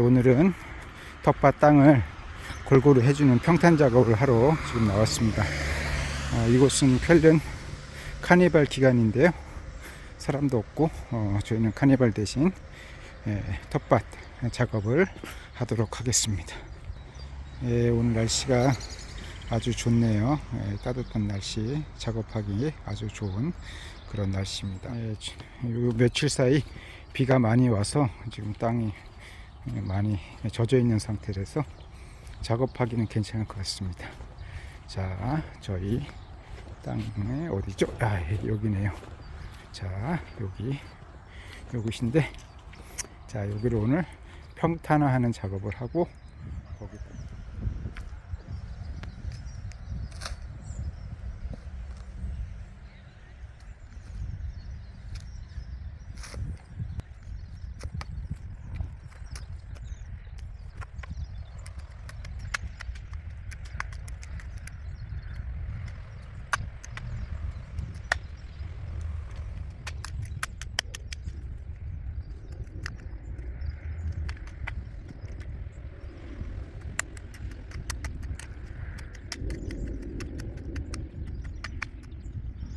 오늘은 텃밭 땅을 골고루 해주는 평탄 작업을 하러 지금 나왔습니다. 어, 이곳은 쾰른 카니발 기간인데요. 사람도 없고 어, 저희는 카니발 대신 예, 텃밭 작업을 하도록 하겠습니다. 예, 오늘 날씨가 아주 좋네요. 예, 따뜻한 날씨 작업하기 아주 좋은 그런 날씨입니다. 예, 며칠 사이 비가 많이 와서 지금 땅이 예, 많이 젖어 있는 상태라서 작업하기는 괜찮을 것 같습니다. 자, 저희 땅에 어디죠? 아, 예, 여기네요. 자, 여기 요것인데, 자, 여기를 오늘 평탄화하는 작업을 하고 거기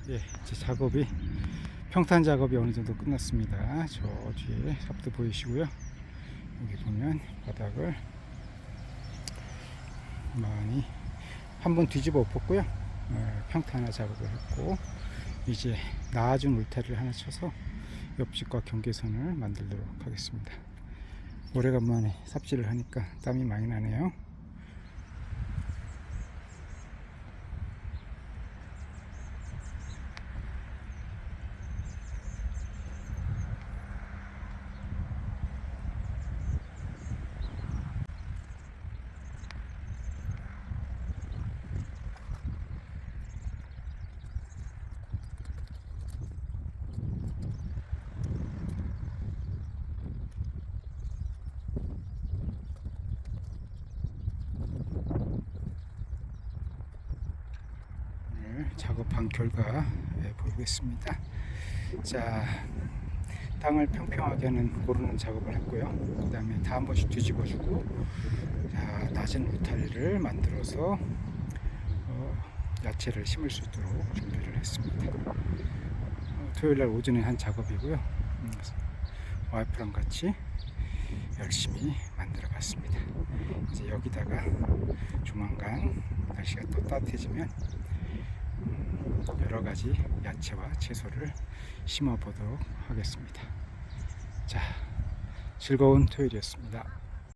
예, 이제 작업이 평탄 작업이 어느 정도 끝났습니다. 저 뒤에 삽도 보이시고요. 여기 보면 바닥을 많이 한번 뒤집어 엎었고요. 어, 평탄화 작업을 했고 이제 나아진 울타리를 하나 쳐서 옆집과 경계선을 만들도록 하겠습니다. 오래간만에 삽질을 하니까 땀이 많이 나네요. 작업한 결과 예, 보이겠습니다. 자, 땅을 평평하게 하는 고르는 작업을 했고요. 그 다음에 다 한 번씩 뒤집어주고, 자, 낮은 울타리를 만들어서 어, 야채를 심을 수 있도록 준비를 했습니다. 어, 토요일 날 오전에 한 작업이고요. 음, 와이프랑 같이 열심히 만들어 봤습니다. 이제 여기다가 조만간 날씨가 또 따뜻해지면 여러 가지 야채와 채소를 심어 보도록 하겠습니다. 자, 즐거운 토요일이었습니다.